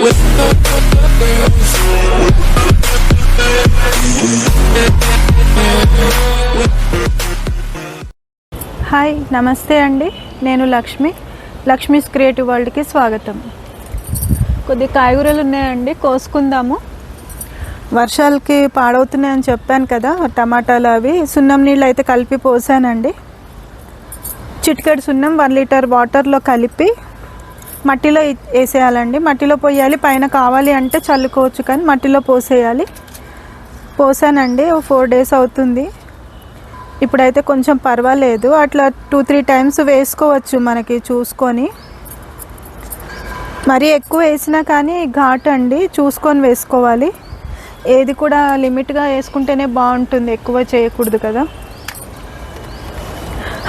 Hi నమస్తే అండి. నేను లక్ష్మి. లక్ష్మీస్ క్రియేటివ్ వరల్డ్కి స్వాగతం. కొద్ది కాయగూరలు ఉన్నాయండి కోసుకుందాము. వర్షాలకి పాడవుతున్నాయని చెప్పాను కదా టమాటాలు అవి. సున్నం నీళ్ళు అయితే కలిపి పోసానండి. చిటికెడు సున్నం వన్ లీటర్ వాటర్లో కలిపి మట్టిలో వేసేయాలండి. మట్టిలో పోయాలి. పైన కావాలి అంటే చల్లుకోవచ్చు కానీ మట్టిలో పోసేయాలి. పోసానండి. ఓ ఫోర్ డేస్ అవుతుంది. ఇప్పుడైతే కొంచెం పర్వాలేదు. అట్లా టూ త్రీ టైమ్స్ వేసుకోవచ్చు మనకి చూసుకొని. మరీ ఎక్కువ వేసినా కానీ ఘాట్ అండి. చూసుకొని వేసుకోవాలి. ఏది కూడా లిమిట్గా వేసుకుంటేనే బాగుంటుంది. ఎక్కువ చేయకూడదు కదా.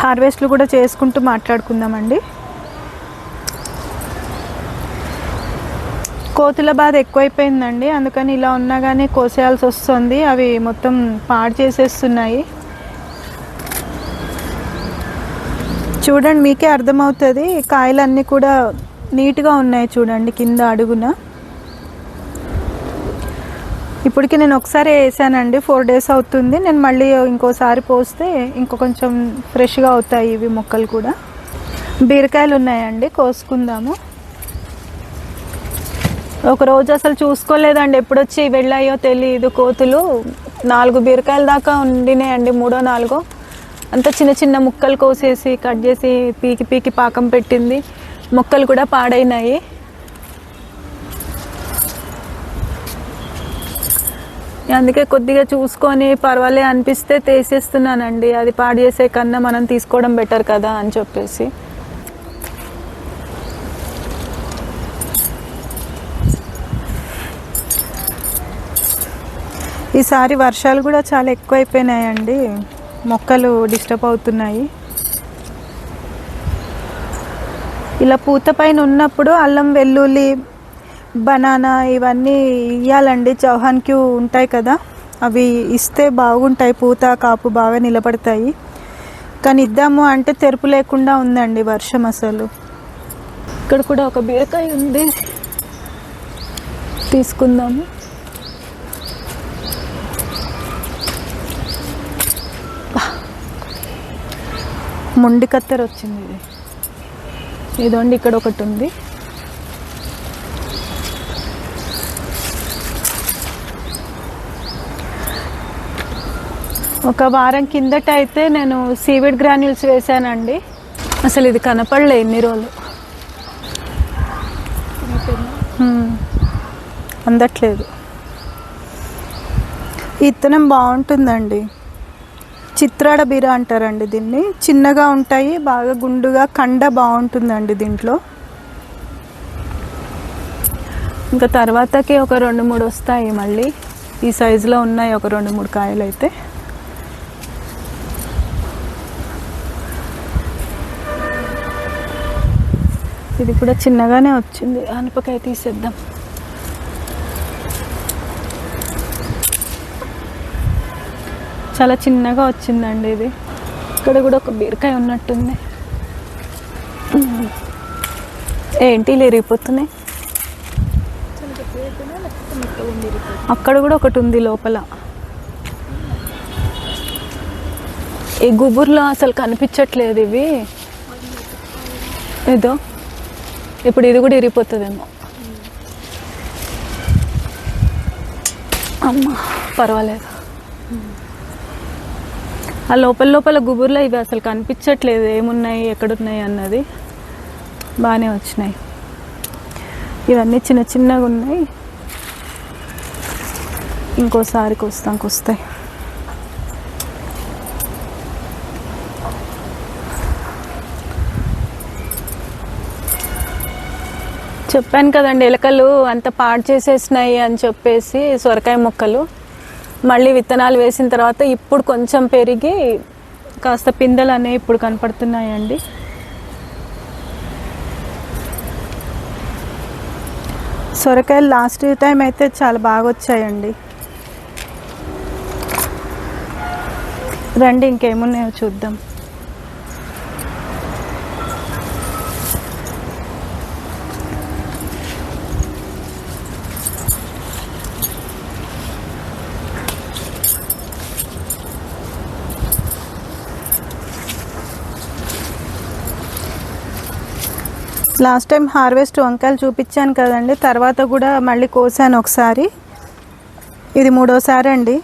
హార్వెస్ట్లు కూడా చేసుకుంటూ మాట్లాడుకుందామండి. కోతుల బాధ ఎక్కువైపోయిందండి. అందుకని ఇలా ఉన్నా కానీ కోసేయాల్సి వస్తుంది. అవి మొత్తం పాడు చేసేస్తున్నాయి. చూడండి మీకే అర్థమవుతుంది. కాయలన్నీ కూడా నీట్గా ఉన్నాయి చూడండి కింద అడుగున. ఇప్పటికి నేను ఒకసారి వేసానండి. ఫోర్ డేస్ అవుతుంది. నేను మళ్ళీ ఇంకోసారి పోస్తే ఇంకో కొంచెం ఫ్రెష్గా అవుతాయి ఇవి మొక్కలు కూడా. బీరకాయలు ఉన్నాయండి. కోసుకుందాము. ఒక రోజు అసలు చూసుకోలేదండి. ఎప్పుడొచ్చి వెళ్ళాయో తెలియదు కోతులు. నాలుగు బీరకాయల దాకా ఉండినాయండి మూడో నాలుగో. అంత చిన్న చిన్న ముక్కలు కోసేసి కట్ చేసి పీకి పీకి పాకం పెట్టింది. మొక్కలు కూడా పాడైనాయి. అందుకే కొద్దిగా చూసుకొని పర్వాలే అనిపిస్తే తీసేస్తున్నానండి. అది పాడు చేసే కన్నా మనం తీసుకోవడం బెటర్ కదా అని చెప్పేసి. ఈసారి వర్షాలు కూడా చాలా ఎక్కువైపోయినాయండి. మొక్కలు డిస్టర్బ్ అవుతున్నాయి. ఇలా పూత పైన ఉన్నప్పుడు అల్లం వెల్లుల్లి బనానా ఇవన్నీ ఇవ్వాలండి చౌహాన్కి ఉంటాయి కదా అవి ఇస్తే బాగుంటాయి. పూత కాపు బాగా నిలబడతాయి. కానీ ఇద్దాము అంటే తెరుపు లేకుండా ఉందండి వర్షం అసలు. ఇక్కడ కూడా ఒక బీరకాయ ఉంది. తీసుకుందాము. మొండి కత్తెర వచ్చింది ఇది. ఇదండి ఇక్కడ ఒకటి ఉంది. ఒక వారం కిందట అయితే నేను సీవిడ్ గ్రాన్యూల్స్ వేసానండి అసలు ఇది కనపడలే ఎన్ని రోజులు. అందట్లేదు. ఈ ఇత్తనం బాగుంటుందండి. చిత్రాడ బీర అంటారండి దీన్ని. చిన్నగా ఉంటాయి బాగా గుండుగా కండ బాగుంటుందండి దీంట్లో. ఇంకా తర్వాతకి ఒక రెండు మూడు వస్తాయి మళ్ళీ. ఈ సైజులో ఉన్నాయి ఒక రెండు మూడు కాయలు అయితే. ఇది కూడా చిన్నగానే వచ్చింది. అనపకాయ తీసేద్దాం. చాలా చిన్నగా వచ్చిందండి ఇది. ఇక్కడ కూడా ఒక బీరకాయ ఉన్నట్టుంది. ఏంటి లేరిపోతున్నాయి అక్కడ కూడా ఒకటి ఉంది లోపల. ఈ గుబుర్లో అసలు కనిపించట్లేదు ఇవి. ఏదో? ఇప్పుడు ఇది కూడా ఇరిగిపోతుందేమో అమ్మా పర్వాలేదు. ఆ లోపల లోపల గుబుర్లో ఇవి అసలు కనిపించట్లేదు. ఏమున్నాయి ఎక్కడున్నాయి అన్నది బాగానే వచ్చినాయి. ఇవన్నీ చిన్న చిన్నగా ఉన్నాయి. ఇంకోసారి వస్తానికి వస్తాయి. చెప్పాను కదండి ఎలకలు అంత పాడు చేసేసినాయి అని చెప్పేసి సొరకాయ మొక్కలు. మళ్ళీ విత్తనాలు వేసిన తర్వాత ఇప్పుడు కొంచెం పెరిగి కాస్త పిందెలు అనేవి ఇప్పుడు కనపడుతున్నాయండి. సొరకాయలు లాస్ట్ టైం అయితే చాలా బాగా వచ్చాయండి. రండి ఇంకేమున్నాయో చూద్దాం. లాస్ట్ టైం హార్వెస్ట్ వంకాయలు చూపించాను కదండి తర్వాత కూడా మళ్ళీ కోసాను ఒకసారి. ఇది మూడోసారి అండి.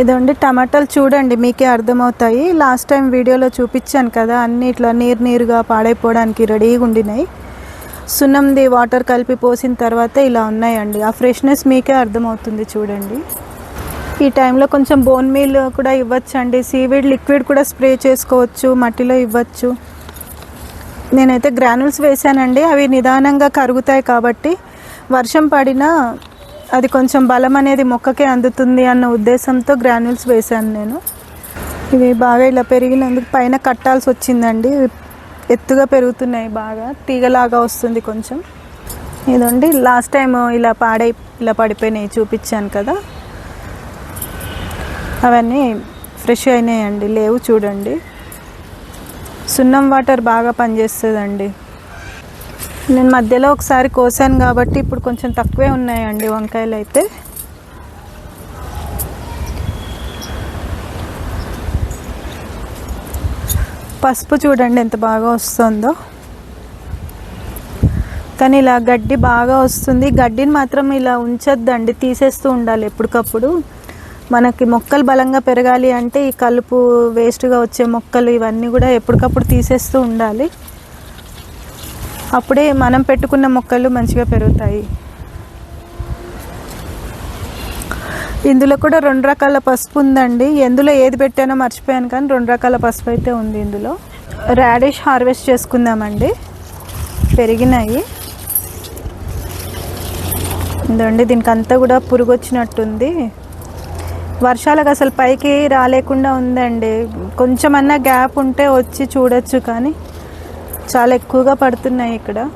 ఇదండి టమాటాలు చూడండి మీకే అర్థమవుతాయి. లాస్ట్ టైం వీడియోలో చూపించాను కదా అన్నీ ఇట్లా నీరు నీరుగా పాడైపోవడానికి రెడీగా ఉండినాయి. సున్నంది వాటర్ కలిపి పోసిన తర్వాత ఇలా ఉన్నాయండి. ఆ ఫ్రెష్నెస్ మీకే అర్థమవుతుంది చూడండి. ఈ టైంలో కొంచెం బోన్ మీల్ కూడా ఇవ్వచ్చు అండి సీవీడ్ లిక్విడ్ కూడా స్ప్రే చేసుకోవచ్చు మట్టిలో ఇవ్వచ్చు. నేనైతే గ్రానుల్స్ వేసానండి అవి నిదానంగా కరుగుతాయి కాబట్టి వర్షం పడినా అది కొంచెం బలం అనేది మొక్కకే అందుతుంది అన్న ఉద్దేశంతో గ్రానుల్స్ వేశాను నేను. ఇవి బాగా ఇలా పెరిగినందుకు పైన కట్టాల్సి వచ్చిందండి. ఎత్తుగా పెరుగుతున్నాయి బాగా. తీగలాగా వస్తుంది కొంచెం. ఇదండి లాస్ట్ టైం ఇలా పాడై ఇలా పడిపోయినాయి చూపించాను కదా. అవన్నీ ఫ్రెష్ అయినాయండి. లేవు చూడండి. సున్నం వాటర్ బాగా పనిచేస్తుందండి. నేను మధ్యలో ఒకసారి కోసాను కాబట్టి ఇప్పుడు కొంచెం తక్కువే ఉన్నాయండి వంకాయలు అయితే. పసుపు చూడండి ఎంత బాగా వస్తుందో. కానీ ఇలా గడ్డి బాగా వస్తుంది. గడ్డిని మాత్రం ఇలా ఉంచొద్దండి తీసేస్తూ ఉండాలి ఎప్పటికప్పుడు. మనకి మొక్కలు బలంగా పెరగాలి అంటే ఈ కలుపు వేస్ట్గా వచ్చే మొక్కలు ఇవన్నీ కూడా ఎప్పటికప్పుడు తీసేస్తూ ఉండాలి. అప్పుడే మనం పెట్టుకున్న మొక్కలు మంచిగా పెరుగుతాయి. ఇందులో కూడా రెండు రకాల పసుపు ఉందండి. ఎందులో ఏది పెట్టానో మర్చిపోయాను కానీ రెండు రకాల పసుపు అయితే ఉంది ఇందులో. రాడిష్ హార్వెస్ట్ చేసుకుందామండి. పెరిగినాయి. ఇదండి దీనికి అంతా కూడా పురుగు వచ్చినట్టుంది వర్షాలకు అసలు పైకి రాలేకుండా ఉందండి. కొంచెమన్నా గ్యాప్ ఉంటే వచ్చి చూడొచ్చు కానీ చాలా ఎక్కువగా పడుతున్నాయి ఇక్కడ.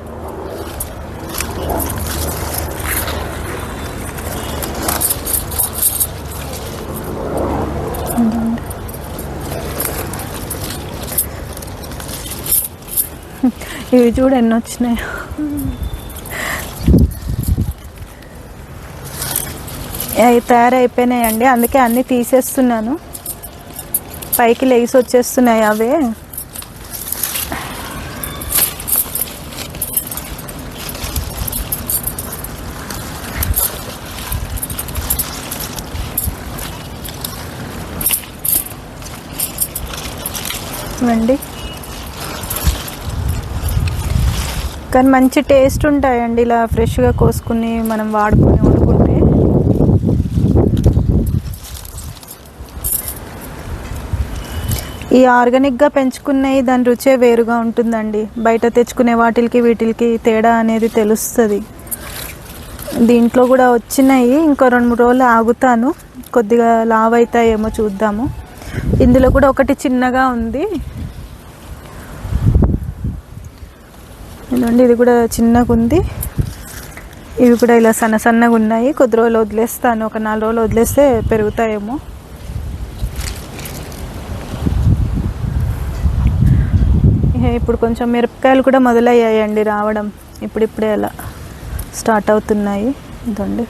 ఇవి చూడు ఎన్ని తయారైపోయినాయండి. అందుకే అన్నీ తీసేస్తున్నాను. పైకి లెగిసి వచ్చేస్తున్నాయి అవే. ఇవ్వండి. కానీ మంచి టేస్ట్ ఉంటాయండి. ఇలా ఫ్రెష్గా కోసుకుని మనం వాడుకొని వండుకుంటే ఈ ఆర్గానిక్గా పెంచుకున్నవి దాని రుచే వేరుగా ఉంటుందండి. బయట తెచ్చుకునే వాటికి వీటికి తేడా అనేది తెలుస్తుంది. దీంట్లో కూడా వచ్చినాయి. ఇంకో రెండు మూడు రోజులు ఆగుతాను. కొద్దిగా లావ్ అవుతాయేమో చూద్దాము. ఇందులో కూడా ఒకటి చిన్నగా ఉంది. ఇదండి ఇది కూడా చిన్నగా ఉంది. ఇవి కూడా ఇలా సన్న సన్నగా ఉన్నాయి. కొద్ది రోజులు వదిలేస్తాను. ఒక నాలుగు రోజులు వదిలేస్తే పెరుగుతాయేమో. ఇప్పుడు కొంచెం మిరపకాయలు కూడా మొదలయ్యాయండి రావడం. ఇప్పుడిప్పుడే అలా స్టార్ట్ అవుతున్నాయి. ఇదండి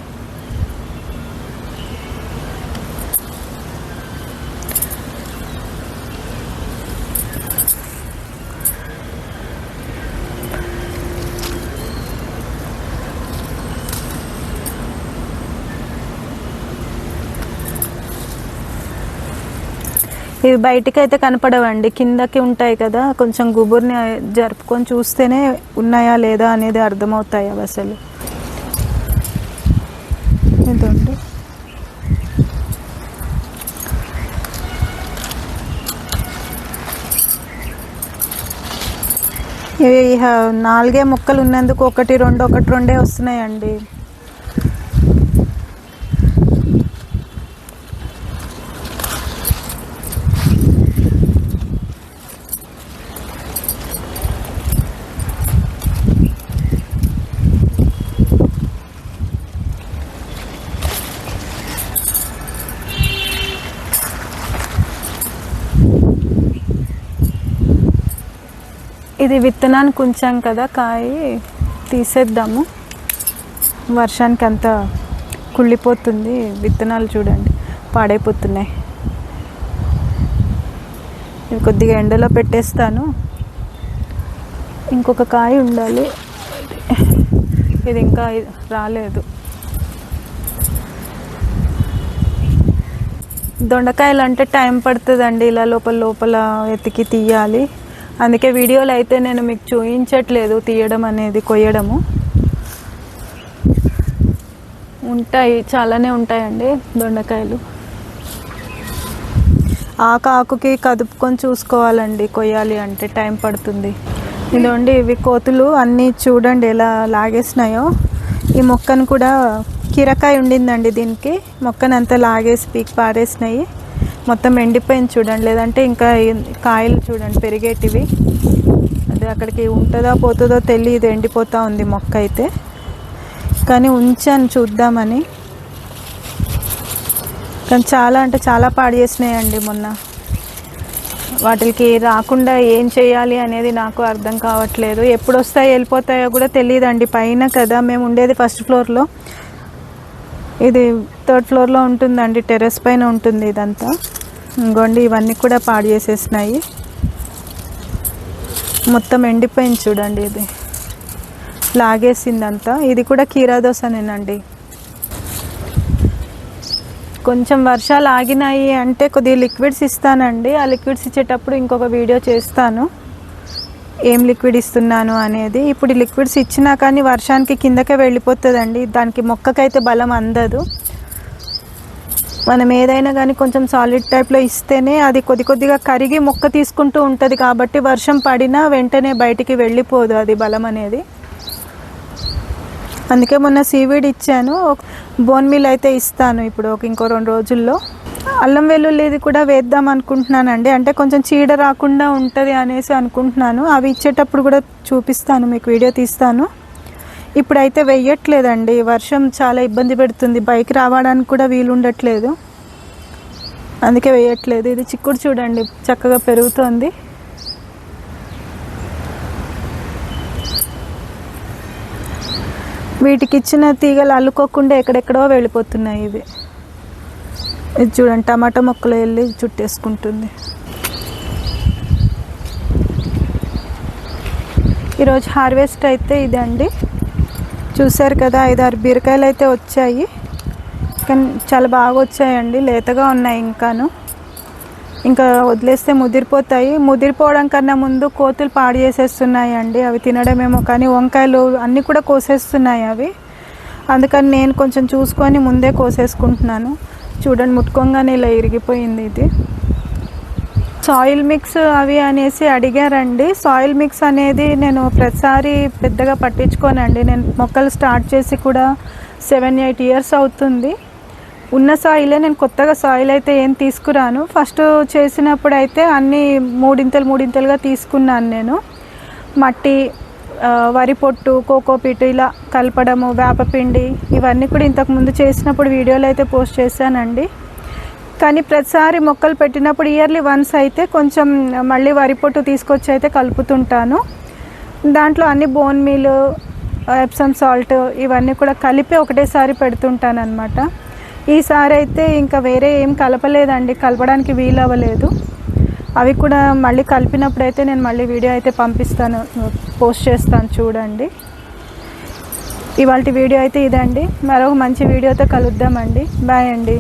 ఇవి బయటికి అయితే కనపడవండి. కిందకి ఉంటాయి కదా కొంచెం గుబుర్ని జరుపుకొని చూస్తేనే ఉన్నాయా లేదా అనేది అర్థమవుతాయి అవి అసలు. ఇదండి. ఇవి నాలుగే మొక్కలు ఉన్నందుకు ఒకటి రెండు ఒకటి రెండే వస్తున్నాయండి. ఇది విత్తనానికి ఉంచాం కదా కాయ తీసేద్దాము. వర్షానికి అంతా కుళ్ళిపోతుంది విత్తనాలు చూడండి పాడైపోతున్నాయి. నేను కొద్దిగా ఎండలో పెట్టేస్తాను. ఇంకొక కాయ ఉండాలి. ఇది ఇంకా రాలేదు. దొండకాయలు అంటే టైం పడుతుందండి ఇలా లోపల లోపల ఎతికి తీయాలి. అందుకే వీడియోలు అయితే నేను మీకు చూపించట్లేదు తీయడం అనేది కొయ్యడము. ఉంటాయి చాలానే ఉంటాయండి దొండకాయలు. ఆకు ఆకుకి కదుపుకొని చూసుకోవాలండి కొయ్యాలి అంటే టైం పడుతుంది. ఇదండి ఇవి కోతులు అన్నీ చూడండి ఎలా లాగేసినాయో. ఈ మొక్కను కూడా కీరకాయ ఉండిందండి దీనికి మొక్కను అంతా లాగేసి పీక్ పారేసినాయి. మొత్తం ఎండిపోయింది చూడండి. లేదంటే ఇంకా కాయలు చూడండి పెరిగేటివి. అది అక్కడికి ఉంటుందో పోతుందో తెలియదు ఎండిపోతూ ఉంది మొక్క అయితే. కానీ ఉంచాను చూద్దామని. కానీ చాలా అంటే చాలా పాడు చేసినాయండి మొన్న. వాటికి రాకుండా ఏం చేయాలి అనేది నాకు అర్థం కావట్లేదు. ఎప్పుడు వస్తాయో వెళ్ళిపోతాయో కూడా తెలియదండి పైన కదా మేము ఉండేది ఫస్ట్ ఫ్లోర్లో. ఇది థర్డ్ ఫ్లోర్లో ఉంటుందండి టెర్రస్ పైన ఉంటుంది ఇదంతా. ఇంకోండి ఇవన్నీ కూడా పాడు చేసేసినాయి. మొత్తం ఎండిపోయింది చూడండి ఇది. లాగేసిందంతా. ఇది కూడా కీరా దోసనేనండి. కొంచెం వర్షాలు ఆగినాయి అంటే కొద్దిగా లిక్విడ్స్ ఇస్తానండి. ఆ లిక్విడ్స్ ఇచ్చేటప్పుడు ఇంకొక వీడియో చేస్తాను. ఏం లిక్విడ్ ఇస్తున్నాను అనేది. ఇప్పుడు లిక్విడ్స్ ఇచ్చినా కానీ వర్షానికి కిందకే వెళ్ళిపోతుందండి. దానికి మొక్కకైతే బలం అందదు. మనం ఏదైనా కానీ కొంచెం సాలిడ్ టైప్లో ఇస్తేనే అది కొద్ది కొద్దిగా కరిగి మొక్క తీసుకుంటూ ఉంటుంది కాబట్టి వర్షం పడినా వెంటనే బయటికి వెళ్ళిపోదు అది బలం అనేది. అందుకే మొన్న సీవీడ్ ఇచ్చాను. బోన్ మిల్ అయితే ఇస్తాను ఇప్పుడు ఒక ఇంకో రెండు రోజుల్లో. అల్లం వెల్లుల్లిది కూడా వేద్దాం అనుకుంటున్నానండి. అంటే కొంచెం చీడ రాకుండా ఉంటుంది అనేసి అనుకుంటున్నాను. అవి ఇచ్చేటప్పుడు కూడా చూపిస్తాను మీకు వీడియో తీస్తాను. ఇప్పుడైతే వెయ్యట్లేదండి. వర్షం చాలా ఇబ్బంది పెడుతుంది. బైక్ రావడానికి కూడా వీలు ఉండట్లేదు అందుకే వేయట్లేదు ఇది చిక్కుడు చూడండి. చక్కగా పెరుగుతోంది. వీటికి ఇచ్చిన తీగలు అల్లుకోకుండా ఎక్కడెక్కడో వెళ్ళిపోతున్నాయి ఇవి. ఇది చూడండి. టమాటా మొక్కలు వెళ్ళి చుట్టేసుకుంటుంది. ఈరోజు హార్వెస్ట్ అయితే ఇదండి. చూశారు కదా ఐదారు బీరకాయలు అయితే వచ్చాయి. కానీ చాలా బాగా వచ్చాయండి లేతగా ఉన్నాయి ఇంకాను. ఇంకా వదిలేస్తే ముదిరిపోతాయి. ముదిరిపోవడం కన్నా ముందు కోతులు పాడు చేసేస్తున్నాయి అండి అవి తినడమేమో కానీ వంకాయలు అన్నీ కూడా కోసేస్తున్నాయి అవి. అందుకని నేను కొంచెం చూసుకొని ముందే కోసేసుకుంటున్నాను. చూడండి ముట్టుకోగానే ఇలా ఇరిగిపోయింది ఇది. సాయిల్ మిక్స్ అవి అనేసి అడిగారండి. సాయిల్ మిక్స్ అనేది నేను ప్రతిసారి పెద్దగా పట్టించుకోనండి. నేను మొక్కలు స్టార్ట్ చేసి కూడా సెవెన్ ఎయిట్ ఇయర్స్ అవుతుంది. ఉన్న సాయిలే నేను కొత్తగా సాయిల్ అయితే ఏం తీసుకురాను. ఫస్ట్ చేసినప్పుడు అయితే అన్నీ మూడింతలు మూడింతలుగా తీసుకున్నాను నేను. మట్టి వరి పొట్టు కోకోపీటు ఇలా కలపడము వేపపిండి ఇవన్నీ కూడా ఇంతకుముందు చేసినప్పుడు వీడియోలు అయితే పోస్ట్ చేశానండి. కానీ ప్రతిసారి మొక్కలు పెట్టినప్పుడు ఇయర్లీ వన్స్ అయితే కొంచెం మళ్ళీ వరి పొట్టు తీసుకొచ్చి అయితే కలుపుతుంటాను. దాంట్లో అన్ని బోన్ మీల్ ఎప్సమ్ సాల్ట్ ఇవన్నీ కూడా కలిపి ఒకటేసారి పెడుతుంటాను అనమాట ఈసారి అయితే ఇంకా వేరే ఏం కలపలేదండి కలపడానికి వీలు అవ్వలేదు అవి కూడా మళ్ళీ కలిపినప్పుడు అయితే నేను మళ్ళీ వీడియో అయితే పంపిస్తాను పోస్ట్ చేస్తాను చూడండి. ఇవాళ వీడియో అయితే ఇదండి. మరొక మంచి వీడియోతో కలుద్దామండి. బాయ్ అండి.